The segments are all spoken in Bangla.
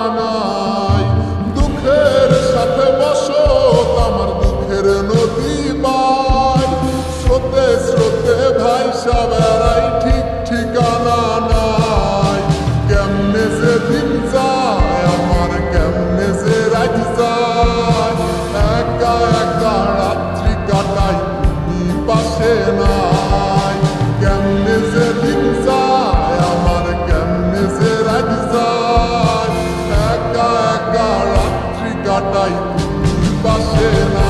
Amen. başına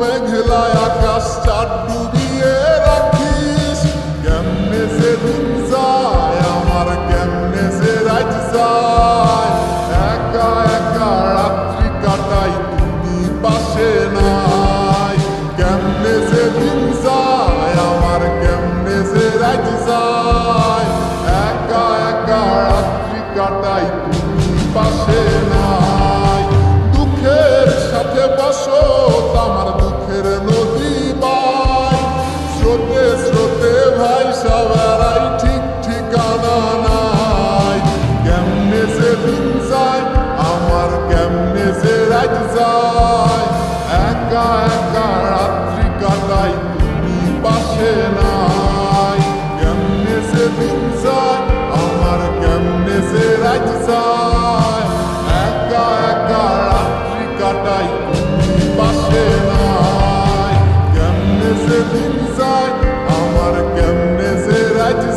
মেঘলা রাখিস। কেমনে সে যায়, আমার কেমনে সে রাজ যায়। একা একা তুমি পাশে নাই। কেমনে সে দিন যায়, আমার কেমনে সে রাজ যায়। একা একা রাত্রি পাশে নাই। সাথে বসো আমার দুঃখের নদী বাই স্রোতে স্রোতে ভাই, সবারাই ঠিক ঠিকানা নাই। কেমনে সে দিন যায়, আমার কেমনে সে রাত যায়। একা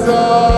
Senhor.